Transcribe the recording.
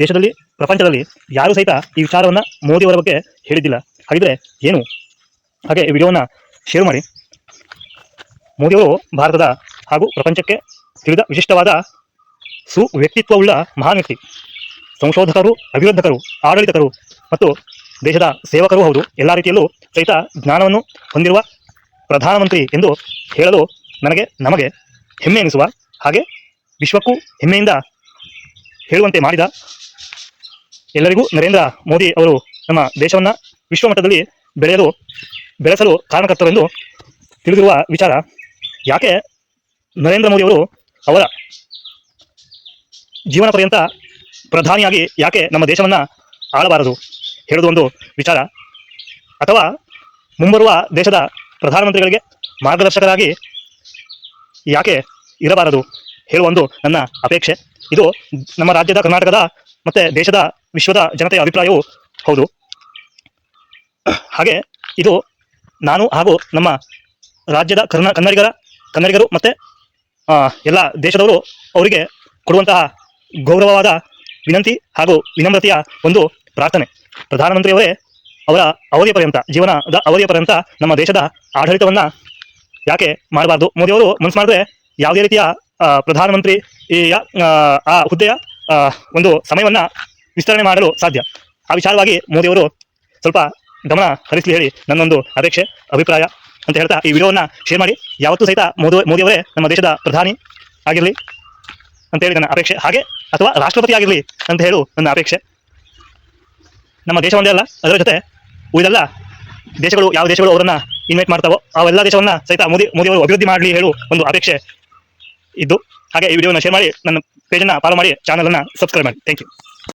ದೇಶದಲ್ಲಿ, ಪ್ರಪಂಚದಲ್ಲಿ ಯಾರೂ ಸಹಿತ ಈ ವಿಚಾರವನ್ನು ಮೋದಿಯವರ ಬಗ್ಗೆ ಹೇಳಿದ್ದಿಲ್ಲ. ಹಾಗಿದ್ರೆ ಏನು? ಹಾಗೆ ಈ ವಿಡಿಯೋವನ್ನು ಶೇರ್ ಮಾಡಿ. ಮೋದಿಯವರು ಭಾರತದ ಹಾಗೂ ಪ್ರಪಂಚಕ್ಕೆ ತಿಳಿದ ವಿಶಿಷ್ಟವಾದ ಸುವ್ಯಕ್ತಿತ್ವವುಳ್ಳ ಮಹಾನ್ ವ್ಯಕ್ತಿ. ಸಂಶೋಧಕರು ಅಭಿವೃದ್ಧಕರು ಆಡಳಿತಕರು ಮತ್ತು ದೇಶದ ಸೇವಕರೂ ಹೌದು. ಎಲ್ಲ ರೀತಿಯಲ್ಲೂ ಸಹಿತ ಜ್ಞಾನವನ್ನು ಹೊಂದಿರುವ ಪ್ರಧಾನಮಂತ್ರಿ ಎಂದು ಹೇಳಲು ನನಗೆ ನಮಗೆ ಹೆಮ್ಮೆ ಎನಿಸುವ ಹಾಗೆ ವಿಶ್ವಕ್ಕೂ ಹೆಮ್ಮೆಯಿಂದ ಹೇಳುವಂತೆ ಮಾಡಿದ ಎಲ್ಲರಿಗೂ ನರೇಂದ್ರ ಮೋದಿ ಅವರು ನಮ್ಮ ದೇಶವನ್ನು ವಿಶ್ವಮಟ್ಟದಲ್ಲಿ ಬೆಳೆಯಲು, ಬೆಳೆಸಲು ಕಾರಣಕರ್ತರೆಂದು ತಿಳಿದಿರುವ ವಿಚಾರ, ಯಾಕೆ ನರೇಂದ್ರ ಮೋದಿ ಅವರು ಅವರ ಜೀವನ ಪರ್ಯಂತ ಪ್ರಧಾನಿಯಾಗಿ ಯಾಕೆ ನಮ್ಮ ದೇಶವನ್ನ ಆಳಬಾರದು ಹೇಳೋದು ಒಂದು ವಿಚಾರ. ಅಥವಾ ಮುಂಬರುವ ದೇಶದ ಪ್ರಧಾನಮಂತ್ರಿಗಳಿಗೆ ಮಾರ್ಗದರ್ಶಕರಾಗಿ ಯಾಕೆ ಇರಬಾರದು ಹೇಳುವ ಒಂದು ನನ್ನ ಅಪೇಕ್ಷೆ. ಇದು ನಮ್ಮ ರಾಜ್ಯದ ಕರ್ನಾಟಕದ ಮತ್ತು ದೇಶದ ವಿಶ್ವದ ಜನತೆಯ ಅಭಿಪ್ರಾಯವೂ ಹೌದು. ಹಾಗೆ ಇದು ನಾನು ಹಾಗೂ ನಮ್ಮ ರಾಜ್ಯದ ಕರ್ನಾ ಕನ್ನಡಿಗರ ಕನ್ನಡಿಗರು ಮತ್ತು ಎಲ್ಲ ದೇಶದವರು ಅವರಿಗೆ ಕೊಡುವಂತಹ ಗೌರವವಾದ ವಿನಂತಿ ಹಾಗೂ ವಿನಮ್ರತೆಯ ಒಂದು ಪ್ರಾರ್ಥನೆ. ಪ್ರಧಾನಮಂತ್ರಿಯವರೇ ಅವರ ಅವಧಿಯ ಪರ್ಯಂತ ಜೀವನದ ಅವಧಿಯ ಪರ್ಯಂತ ನಮ್ಮ ದೇಶದ ಆಡಳಿತವನ್ನು ಯಾಕೆ ಮಾಡಬಾರ್ದು? ಮೋದಿಯವರು ಮನಸ್ಸು ಮಾಡಿದ್ರೆ ಯಾವುದೇ ರೀತಿಯ ಪ್ರಧಾನಮಂತ್ರಿ ಆ, ಹುದ್ದೆಯ ಒಂದು ಸಮಯವನ್ನು ವಿಸ್ತರಣೆ ಮಾಡಲು ಸಾಧ್ಯ. ಆ ವಿಚಾರವಾಗಿ ಮೋದಿಯವರು ಸ್ವಲ್ಪ ಗಮನ ಹರಿಸಲಿ ಹೇಳಿ ನನ್ನೊಂದು ಅಪೇಕ್ಷೆ, ಅಭಿಪ್ರಾಯ ಅಂತ ಹೇಳ್ತಾ ಈ ವಿಡಿಯೋವನ್ನು ಶೇರ್ ಮಾಡಿ. ಯಾವತ್ತೂ ಸಹಿತ ಮೋದಿ ಮೋದಿಯವರೇ ನಮ್ಮ ದೇಶದ ಪ್ರಧಾನಿ ಆಗಿರಲಿ ಅಂತ ಹೇಳಿ ನನ್ನ ಅಪೇಕ್ಷೆ. ಹಾಗೆ ಅಥವಾ ರಾಷ್ಟ್ರಪತಿ ಆಗಿರಲಿ ಅಂತ ಹೇಳು ನನ್ನ ಅಪೇಕ್ಷೆ. ನಮ್ಮ ದೇಶ ಒಂದೇ ಅಲ್ಲ, ಅದರ ಜೊತೆ ಉಳಿದೆಲ್ಲ ದೇಶಗಳು ಯಾವ ದೇಶಗಳು ಅವರನ್ನು ಇನ್ವೈಟ್ ಮಾಡ್ತಾವೋ ಅವೆಲ್ಲ ದೇಶವನ್ನ ಸಹಿತ ಮೋದಿ ಮೋದಿಯವರು ಅಭಿವೃದ್ಧಿ ಮಾಡಲಿ ಹೇಳು ಒಂದು ಅಪೇಕ್ಷೆ ಇದ್ದು. ಹಾಗೆ ಈ ವಿಡಿಯೋನ ಶೇರ್ ಮಾಡಿ ನನ್ನ ಪೇಜನ್ನು ಫಾಲೋ ಮಾಡಿ ಚಾನಲನ್ನು ಸಬ್ಸ್ಕ್ರೈಬ್ ಮಾಡಿ. Thank you